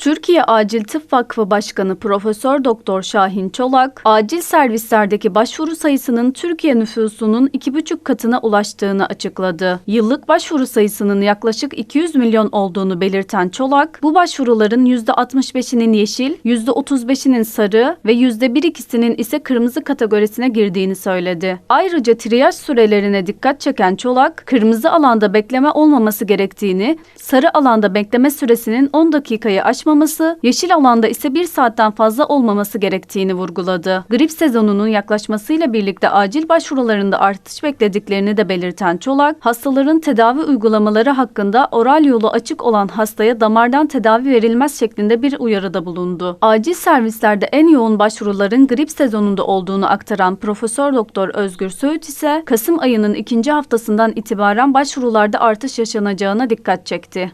Türkiye Acil Tıp Vakfı Başkanı Profesör Doktor Şahin Çolak, acil servislerdeki başvuru sayısının Türkiye nüfusunun 2,5 katına ulaştığını açıkladı. Yıllık başvuru sayısının yaklaşık 200 milyon olduğunu belirten Çolak, bu başvuruların %65'inin yeşil, %35'inin sarı ve %1-2'sinin ise kırmızı kategorisine girdiğini söyledi. Ayrıca triyaj sürelerine dikkat çeken Çolak, kırmızı alanda bekleme olmaması gerektiğini, sarı alanda bekleme süresinin 10 dakikayı aşmaması, yeşil alanda ise 1 saatten fazla olmaması gerektiğini vurguladı. Grip sezonunun yaklaşmasıyla birlikte acil başvurularında artış beklediklerini de belirten Çolak, hastaların tedavi uygulamaları hakkında oral yolu açık olan hastaya damardan tedavi verilmez şeklinde bir uyarıda bulundu. Acil servislerde en yoğun başvuruların grip sezonunda olduğunu aktaran Profesör Doktor Özgür Söğüt ise Kasım ayının ikinci haftasından itibaren başvurularda artış yaşanacağına dikkat çekti.